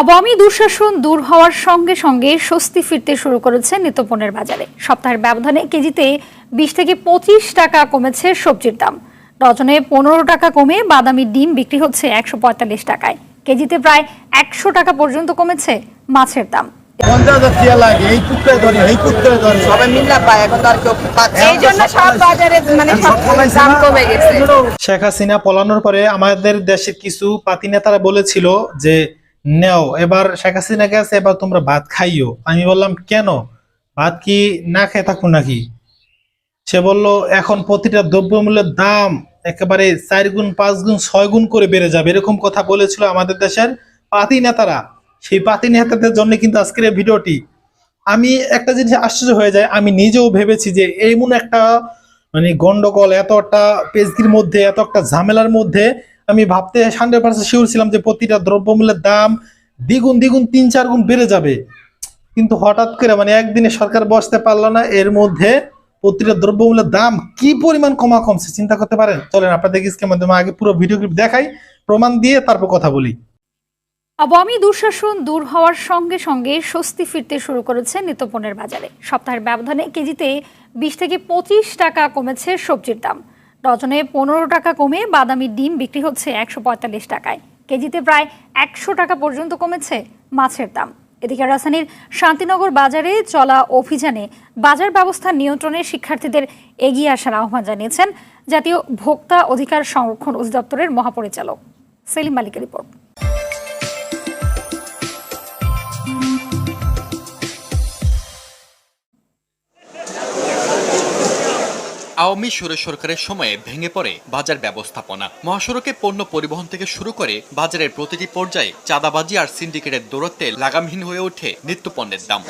আওয়ামী দুঃশাসন দূর হওয়ার সঙ্গে সঙ্গে স্বস্তি ফিরতে শুরু করেছে নিত্যপণ্যের বাজারে। সপ্তাহের ব্যবধানে কেজিতে বিশ থেকে পঁচিশ টাকা কমেছে সবজির দাম। ডজনে পনেরো টাকা কমে বাদামি ডিম বিক্রি হচ্ছে একশো পঁয়তাল্লিশ টাকায়। কেজিতে প্রায় একশো টাকা পর্যন্ত কমেছে মাছের দাম। মানে সব দাম কমে গেছে। শেখ হাসিনা পলানোর পরে আমাদের দেশের কিছু পাতি নেতারা বলেছিল যে নেও, এবার শেখ হাসিনা গেছে, এবার তোমরা ভাত খাইও। আমি বললাম, কেন? ভাত কি না খেয়ে থাকো নাকি? সে বলল, এখন প্রতিটা দ্রব্যমূল্যের দাম একেবারে চার গুণ, পাঁচ গুণ, ছয় গুণ করে বেড়ে যাবে। এরকম কথা বলেছিল আমাদের দেশের পাতি নেতারা। সেই পাতি নেতাদের জন্য কিন্তু আজকের এই ভিডিওটি। আমি একটা জিনিস আশ্চর্য হয়ে যায়, আমি নিজেও ভেবেছি যে এমন একটা মানে গন্ডগোল এত একটা পেজগির মধ্যে এত একটা ঝামেলার মধ্যে আমি ভাবতে হান্ড্রেড পার্সেন্ট শিওর ছিলাম যে প্রতিটা দ্রব্যমূল্যের দাম দ্বিগুণ দ্বিগুণ তিন চার গুণ বেড়ে যাবে। কিন্তু হঠাৎ করে মানে একদিনে সরকার বসতে পারল না, এর মধ্যে প্রতিটা দ্রব্যমূল্যের দাম কি পরিমাণ কমা কমছে চিন্তা করতে পারেন? চলেন, আপনাদের স্ক্রিনের মাধ্যমে আগে পুরো ভিডিও ক্লিপ দেখাই, প্রমাণ দিয়ে তারপর কথা বলি। আওয়ামী দুঃশাসন দূর হওয়ার সঙ্গে সঙ্গে স্বস্তি ফিরতে শুরু করেছে নিত্যপণ্যের বাজারে। সপ্তাহের ব্যবধানে কেজিতে বিশ থেকে পঁচিশ টাকা কমেছে সবজির দাম। ডজনে পনেরো টাকা কমে বাদামি ডিম বিক্রি হচ্ছে একশো পঁয়তাল্লিশ টাকায়। কেজিতে প্রায় একশো টাকা পর্যন্ত কমেছে মাছের দাম। এদিকে রাজধানীর শান্তিনগর বাজারে চলা অভিযানে বাজার ব্যবস্থা নিয়ন্ত্রণে শিক্ষার্থীদের এগিয়ে আসার আহ্বান জানিয়েছেন জাতীয় ভোক্তা অধিকার সংরক্ষণ অধিদপ্তরের মহাপরিচালক সেলিম মালিকের রিপোর্ট। আওয়ামী সুরে সরকারের সময়ে ভেঙে পড়ে বাজার ব্যবস্থাপনা। মহাসড়কে পণ্য পরিবহন থেকে শুরু করে বাজারের প্রতিটি পর্যায়ে চাঁদাবাজি আর সিন্ডিকেটের দৌরত্বে লাগামহীন হয়ে ওঠে নিত্যপণ্যের দাম।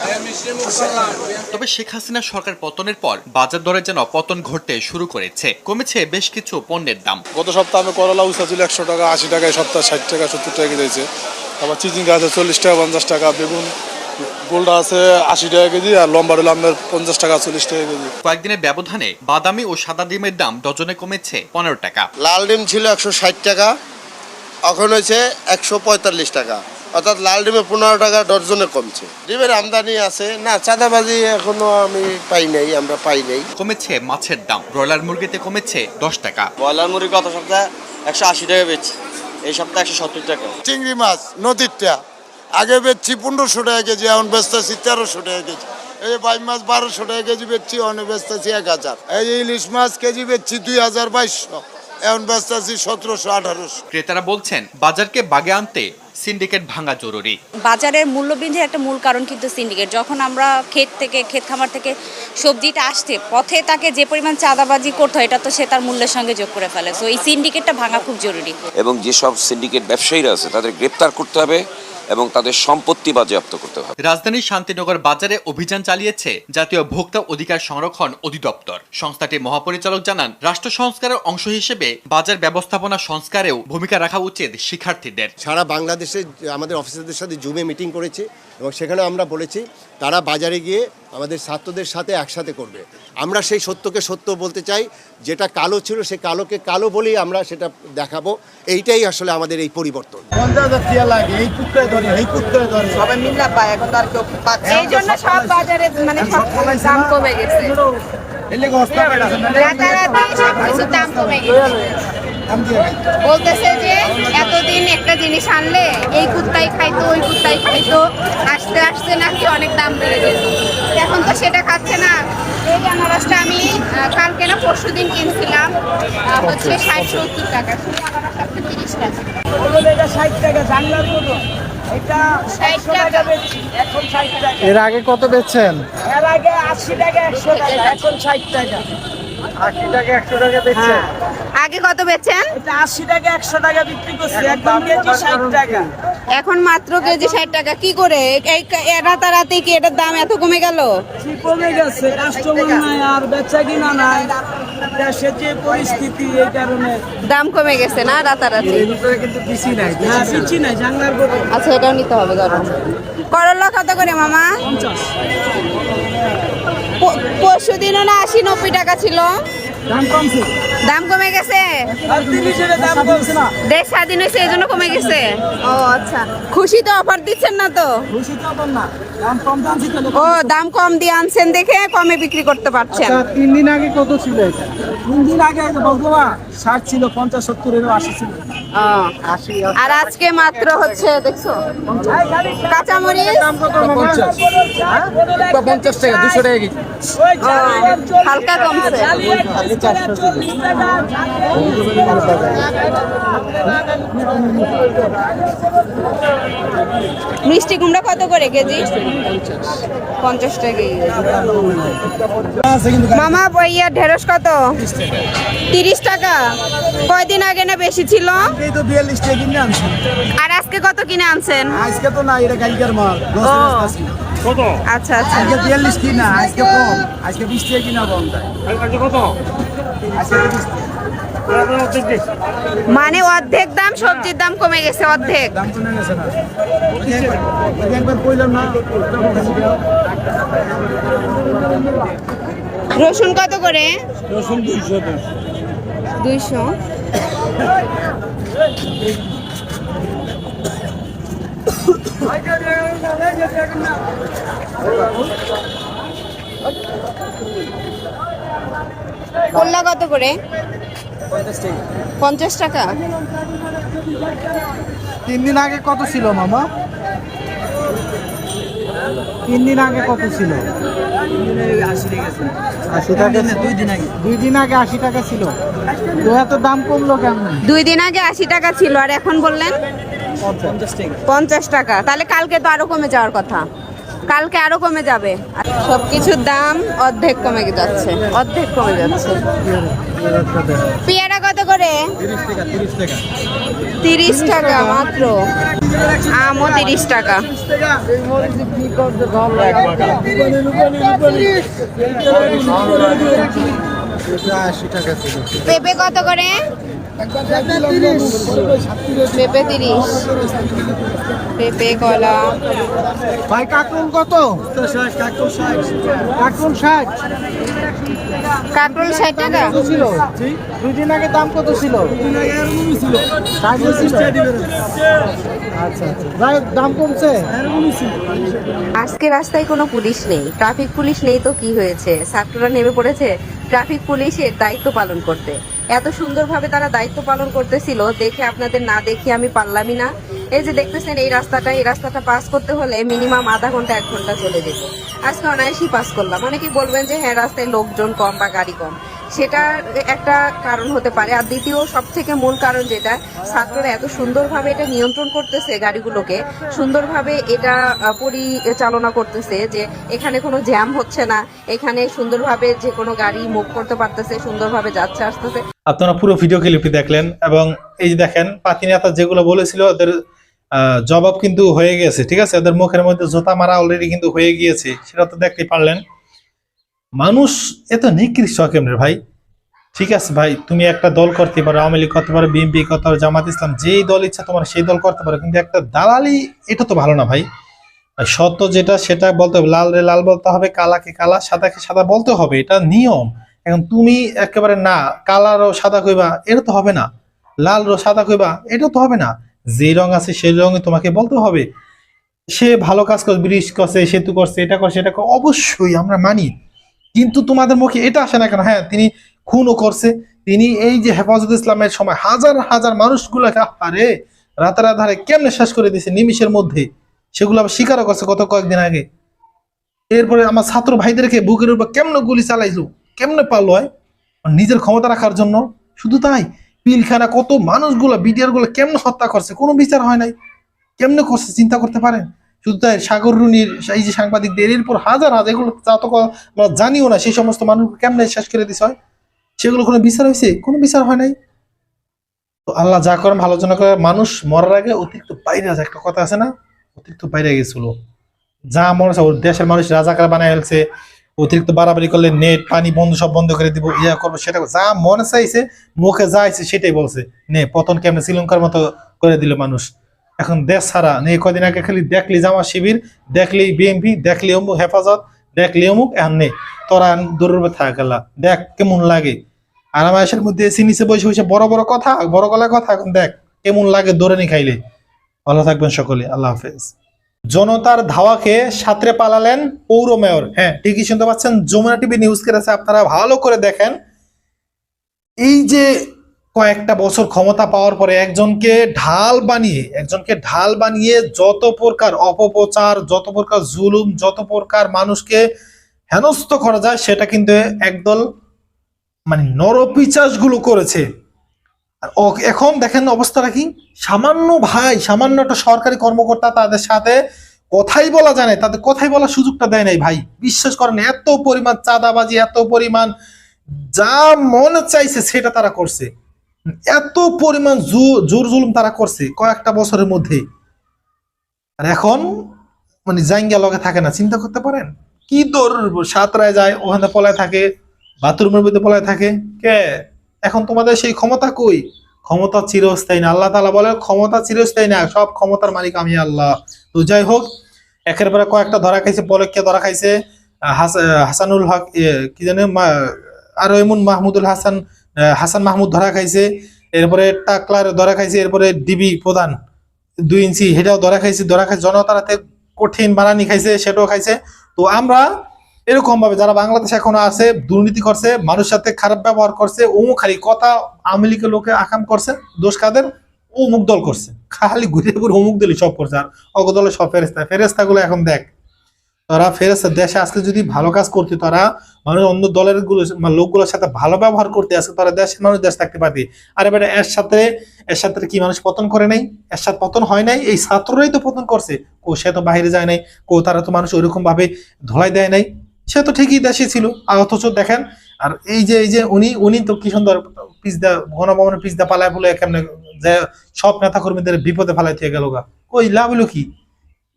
তবে শেখ হাসিনা সরকার পতনের পর বাজার দরে যেন পতন ঘটতে শুরু করেছে, কমেছে বেশ কিছু পণ্যের দাম। গত সপ্তাহে করলা উস্তা ছিল একশো টাকা, আশি টাকা সপ্তাহে ষাট টাকা, সত্তর টাকা দিয়েছে। আবার চিচিং আছে চল্লিশ টাকা, পঞ্চাশ টাকা, বেগুন গোলটা আছে আশি টাকা কেজি আর লম্বা হলো আপনার পঞ্চাশ টাকা চল্লিশ টাকা কেজি। কয়েকদিনের ব্যবধানে বাদামি ও সাদা ডিমের দাম ডজনে কমেছে পনেরো টাকা। লাল ডিম ছিল একশো ষাট টাকা এখন হয়েছে একশো পঁয়তাল্লিশ টাকা। অর্থাৎ লাল ডিমে পনেরো টাকা ডর্জনে কমছে। ডিমের আমদানি আছে। না চাঁদাবাজি এখনও আমি পাই নাই আমরা পাই নাই। কমেছে মাছের দাম। ব্রয়লার মুরগিতে কমেছে দশ টাকা। ব্রয়লার মুরগি গত সপ্তাহে একশো আশি টাকা বেচছি এই সপ্তাহে একশো সত্তর টাকা। চিংড়ি মাছ নদীরটা আগে বেচছি পনেরোশো টাকা কেজি এখন বেচতেছি তেরোশো টাকা কেজি। এই যে বাইশ মাছ বারোশো টাকা কেজি বেচছি এখন বেচতেছি এক হাজার। এই যে ইলিশ মাছ কেজি বেচছি দুই হাজার বাইশশো। এখন বেচতেছি সতেরোশো আঠারোশো। ক্রেতারা বলছেন বাজারকে বাগে আনতে সিন্ডিকেট ভাঙা জরুরি। বাজারের মূল্যবৃদ্ধির একটা মূল কারণ কিন্তু সিন্ডিকেট। যখন আমরা ক্ষেত থেকে ক্ষেত খামার থেকে সবজিটা আসতে পথে তাকে যে পরিমাণ চাঁদাবাজি করতে হয় এটা তো সে তার মূল্যের সঙ্গে যোগ করে ফেলে। সো এই সিন্ডিকেটটা ভাঙা খুব জরুরি। এবং যেসব সিন্ডিকেট ব্যবসায়ীরা আছে তাদের গ্রেপ্তার করতে হবে। এবং তাদের সম্পত্তি বাজেয়াপ্ত করতে হবে। রাজধানীর শান্তিনগর বাজারে অভিযান চালিয়েছে জাতীয় ভোক্তা অধিকার সংরক্ষণ অধিদপ্তর। সংস্থাটির মহাপরিচালক জানান রাষ্ট্র সংস্কারের অংশ হিসেবে বাজার ব্যবস্থাপনা সংস্কারেও ভূমিকা রাখা উচিত শিক্ষার্থীদের। সারা বাংলাদেশে আমাদের অফিসারদের সাথে জুমে মিটিং করেছি এবং সেখানে আমরা বলেছি তারা বাজারে গিয়ে আমাদের ছাত্রদের সাথে একসাথে করবে। আমরা সেই সত্যকে সত্য বলতে চাই যেটা কালো ছিল সে কালোকে কালো বলেই আমরা সেটা দেখাবো। এইটাই আসলে আমাদের এই পরিবর্তন। মানে কমে গেছে। বলতেছে যে এতদিন একটা জিনিস আনলে এই কুত্তাই খাইতো ওই কুত্তাই খাইতো আসতে আসতে নাকি অনেক দাম বেড়ে যেত এখন তো সেটা খাচ্ছে না। এই আনারসটা আমি কালকে না পরশু দিন কিনছিলাম হচ্ছে ষাট সত্তর টাকা। শুধু আনারস একটা তিরিশ টাকা। এটা ষাট টাকা জানলার মতো। এটা ষাট টাকা। এখন ষাট টাকা। এর আগে কত বেচছেন? এর আগে আশি টাকা একশো টাকা এখন ষাট টাকা। টাকা টাকা বেচছেন আগে কত এটা আশি টাকা একশো টাকা বিক্রি করছি একদম কেজি ষাট টাকা। এখন মাত্র কেজি ষাট টাকা কি করে? এই রাতারাতি কি এটার দাম এত কমে গেল? কি কমে গেছে কাস্টমার নাই আর বেচা কিনা নাই। দেশের যে পরিস্থিতি এই কারণে। দাম কমে গেছে না রাতারাতি? কিন্তু নাই হ্যাঁ জানলার আচ্ছা এটাও নিতে হবে ধরো। করলা কত করে মামা? পঞ্চাশ। পরশু দিনও না আশি নব্বই টাকা ছিল। দাম কমে গেছে। দেড় সাত দিন দেশ স্বাধীন হয়েছে এই জন্য কমে গেছে। ও আচ্ছা। খুশি তো অফার দিচ্ছেন না তো? খুশি তো অফার না। ও দাম কম দিয়ে আনছেন দেখে কমে বিক্রি করতে পারছেন। তিন দিন আগে কত ছিল এটা? তিন দিন আগে বলব ষাট ছিল পঞ্চাশ সত্তরেরও আশি ছিল। আর আজকে মাত্র হচ্ছে দেখছ? কাঁচামরিচ? পঞ্চাশ। পঞ্চাশ টাকা দুশো টাকা কেজি। হালকা কমছে। মিষ্টি কুমড়া কত করে কেজি? পঞ্চাশ টাকা মামা বইয়া ঢেঁড়স কত? তিরিশ টাকা। কয়দিন আগে না বেশি ছিল? এই তো বিয়াল্লিশ টাকা কিনে আনছি। আর আজকে কত কিনে আনছেন? আজকে তো না এটা কালকের মাল। ও। আচ্ছা আচ্ছা। আজকে বিয়াল্লিশ কিনা আজকে কম। আজকে বিশ টাকা কিনা কম তাই। কত? আজকে বিশ টাকা। মানে অর্ধেক দাম সবজির দাম কমে গেছে অর্ধেক। দাম কমে গেছে না। একবার কইলাম না রসুন কত করে? রসুন দুইশো দুইশো। করলা কত করে? পঞ্চাশ টাকা। তিন দিন আগে কত ছিল মামা? তিন দিন আগে কত ছিল? আশি টাকা দুই দিন আগে। দুই দিন আগে আশি টাকা ছিল। তো এত দাম কমলো কেমন? দুই দিন আগে আশি টাকা ছিল আর এখন বললেন পঞ্চাশ টাকা। তাহলে কালকে তো আরও কমে যাওয়ার কথা। কালকে আরও কমে যাবে। সবকিছুর দাম অর্ধেক কমে যাচ্ছে। অর্ধেক কমে যাচ্ছে। পেয়ারা কত করে? তিরিশ টাকা মাত্র। আমও তিরিশ টাকা। পেঁপে কত করে? পেঁপে তিরিশ। পেঁপে কলা। ভাই কাকুন কত? কাকুন ষাট। ষাট টাকা? ছিল? দুই দিন আগে দাম কত ছিল? আচ্ছা আচ্ছা। দাম কমছে? আজকে রাস্তায় কোনো পুলিশ নেই। ট্রাফিক পুলিশ নেই তো কি হয়েছে? ছাত্ররা নেমে পড়েছে? ট্রাফিক পুলিশের দায়িত্ব পালন করতে। এত সুন্দরভাবে তারা দায়িত্ব পালন করতেছিল, দেখে আপনাদের না দেখে আমি পারলামই না। এই যে দেখতেছেন, এই রাস্তাটা এই রাস্তাটা পাস করতে হলে মিনিমাম আধা ঘণ্টা, এক ঘণ্টা চলে যেত। আজকে অনায়াসই পাস করলাম। অনেকেই বলবেন যে হ্যাঁ রাস্তায় লোকজন কম বা গাড়ি কম। সেটা একটা কারণ হতে পারে। আর দ্বিতীয় সব থেকে মূল কারণ যেটা, ছাত্ররা এত সুন্দরভাবে এটা নিয়ন্ত্রণ করতেছে গাড়িগুলোকে, সুন্দরভাবে এটা পরিচালনা করতেছে যে এখানে কোনো জ্যাম হচ্ছে না, এখানে সুন্দরভাবে যে কোনো গাড়ি মুভ করতে পারতেছে, সুন্দরভাবে যাচ্ছে, আসতেছে। আপনারা পুরো ভিডিও ক্লিপটি দেখলেন এবং এই যে দেখেন পাতি নেতা যেগুলো বলেছিল, ওদের জবাব কিন্তু হয়ে গেছে, ঠিক আছে? ওদের মুখের মধ্যে জোতা মারা অলরেডি কিন্তু হয়ে গিয়েছে, সেটা তো দেখতে পারলেন। মানুষ এত নিকৃষ্ট কেমনে ভাই? ঠিক আছে ভাই, তুমি একটা দল করতে পারো, আওয়ামী লীগ করতে পারো, বিএনপি করতে পারো, জামাত ইসলাম, যেই দল ইচ্ছা তোমার সেই দল করতে পারো, কিন্তু একটা দালালি, এটা তো ভালো না ভাই। সত্য যেটা, সেটা বলতে হবে, লাল রে লাল বলতে হবে, কালাকে কালা, সাদাকে সাদা বলতে হবে, এটা নিয়ম। এখন তুমি একেবারে না, কালারও সাদা কইবা, এটা তো হবে না। লাল রো সাদা কইবা এটা তো হবে না। যে রং আছে, সেই রঙে তোমাকে বলতে হবে। সে ভালো কাজ করছে ব্রিজ করছে, সেতু করছে, এটা করছে, এটা অবশ্যই আমরা মানি। কিন্তু তোমাদের মুখে এটা আসে না কেন? হ্যাঁ তিনি খুনও করছে। তিনি এই যে হেফাজত ইসলামের সময় হাজার হাজার মানুষগুলোকে আরে রাতারাধারে কেমনে শেষ করে দিয়েছে নিমিষের মধ্যে? সেগুলো আবার স্বীকারও করছে গত কয়েকদিন আগে। এরপরে আমার ছাত্র ভাইদেরকে বুকের উপর কেমনে গুলি চালাইলো, কেমনে পারল, হয়? নিজের ক্ষমতা রাখার জন্য। শুধু তাই, পিলখানা কত মানুষগুলো বিডিআরগুলো কেমনে হত্যা করছে? কোনো বিচার হয় নাই। কেমনে করছে? চিন্তা করতে পারেন? শুধু তাই, সাগর রুনির এই যে সাংবাদিকদের, এরপর হাজার হাজার, এগুলো তা তো আমরা জানিও না সেই সমস্ত মানুষ কেমনে শেষ করে দিছে হয়। সেগুলো কোনো বিচার হয়েছে? কোনো বিচার হয় নাই। তো আল্লাহ যা করেন, ভালো জন্য করে। মানুষ মরার আগে অতিরিক্ত বাইরে আছে একটা কথা আছে না? অতিরিক্ত বাইরে গেছিল। যা মনে ওর দেশের মানুষ রাজাকার বানায় ফেলছে। অতিরিক্ত বাড়াবাড়ি করলে নেট, পানি বন্ধ, সব বন্ধ করে দিব, ইয়া করব, সেটা যা মনে চাইছে, মুখে যা আইছে সেটাই বলছে। নে, পতন কেমনে শ্রীলঙ্কার মতো করে দিল মানুষ। এখন দেশ ছাড়া নে কদিন আগে খালি দেখলি জামা শিবির, দেখলি বিএমপি দেখলি অমুক হেফাজত, দেখলি অমুক, এখন নেই তোরা দূরের উপর থাকা দেখ কেমন লাগে। আরামায়েশের মধ্যে এসি নিচে বসে বসে বড় বড় কথা, বড় গলায় কথা, এখন দেখ কেমন লাগে দৌড়ে নি খাইলে। ভালো থাকবেন সকলে, আল্লাহ হাফেজ। জনতার ধাওয়াকে সাঁতরে পালালেন পৌর মেয়র। হ্যাঁ ঠিকই শুনতে পাচ্ছেন, যমুনা টিভি নিউজ করেছে আপনারা ভালো করে দেখেন। এই যে কয়েকটা বছর ক্ষমতা পাওয়ার পরে একজনকে ঢাল বানিয়ে, একজনকে ঢাল বানিয়ে যত প্রকার অপপ্রচার, যত প্রকার জুলুম, যত প্রকার মানুষকে হেনস্থ করা যায়, সেটা কিন্তু একদল মানে নরপিচাসগুলো করেছে। আর এখন দেখেন অবস্থাটা কি? সামান্য ভাই, সামান্য একটা সরকারি কর্মকর্তা তাদের সাথে কথাই বলা যায় তাদের কথাই বলার সুযোগটা দেয় নাই ভাই। বিশ্বাস করেন, এত পরিমাণ চাঁদাবাজি, এত পরিমাণ যা মনে চাইছে সেটা তারা করছে। এত পরিমাণ জোর জুলুম তারা করছে কয়েকটা বছরের মধ্যে। আর এখন মানে জাঙ্গিয়া লগে থাকে না, চিন্তা করতে পারেন? কি তোর সাতরায় যায়, ওখানে পলায় থাকে, বাথরুমের মধ্যে পলায় থাকে? কে? এখন তোমাদের সেই ক্ষমতা কই? ক্ষমতা চিরস্থায়ী না। আল্লাহ তালা বলে, ক্ষমতা চিরস্থায়ী না, সব ক্ষমতার মালিক আমি আল্লাহ। তো যাই হোক, একের পরে কয়েকটা ধরা খাইছে, পলককে ধরা খাইছে। হাসানুল হক কি জানে আরও এমন মাহমুদুল হাসান হাসান মাহমুদ ধরা খাইছে, এরপরে টাকলার ধরা খাইছে, এরপরে ডিবি প্রধান দুই ইঞ্চি সেটাও ধরা খাইছে ধরা খাইছে, জনতারাতে কঠিন বানানি খাইছে, সেটাও খাইছে। তো আমরা এরকম ভাবে যারা বাংলাদেশে এখনও আছে, দুর্নীতি করছে, মানুষের সাথে খারাপ ব্যবহার করছে, অমুক খালি কথা আওয়ামী লীগের লোকে আকাম করছে, দোষ কাদের? অমুক দল করছে। খালি ঘুরে ঘুরে অমুক দলই সব করছে, আর অগদলে সব ফেরেস্তা ফেরেস্তা গুলো এখন দেখ তারা ফেরেস্তা দেশে আজকে যদি ভালো কাজ করতে, তারা মানুষ অন্য দলেরগুলো মানে লোকগুলোর সাথে ভালো ব্যবহার করতে আসে, তারা দেশের মানুষ, দেশ থাকতে পারবে। আর এবারে এর সাথে এর সাথে কি মানুষ পতন করে নাই? এর সাথে পতন হয় নাই? এই ছাত্ররাই তো পতন করছে। কো, সে তো বাইরে যায় নাই। কো, তারা তো মানুষ ওইরকম ভাবে ধোলাই দেয় নাই। সে তো ঠিকই দেশে ছিল। আর অথচ দেখেন, আর এই যে এই যে উনি উনি তো কি সুন্দর পিসদা গণভবনের পিসদা পালায় বলে কেমনে যে সব নেতা কর্মীদের বিপদে ফেলাই থেকে গেল গা। ওই লাভ হলো কি?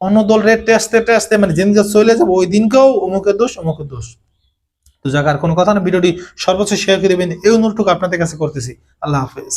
অন্য দল রে টেস্টে টেস্টে মানে যেদিনকে চলে যাব, ওই দিনকেও অমুকের দোষ অমুকের দোষ। তো যাক, আর কোনো কথা না, ভিডিওটি সর্বোচ্চ শেয়ার করে দেবেন। এই অনুরোধটুকু আপনাদের কাছে করতেছি। আল্লাহ হাফেজ।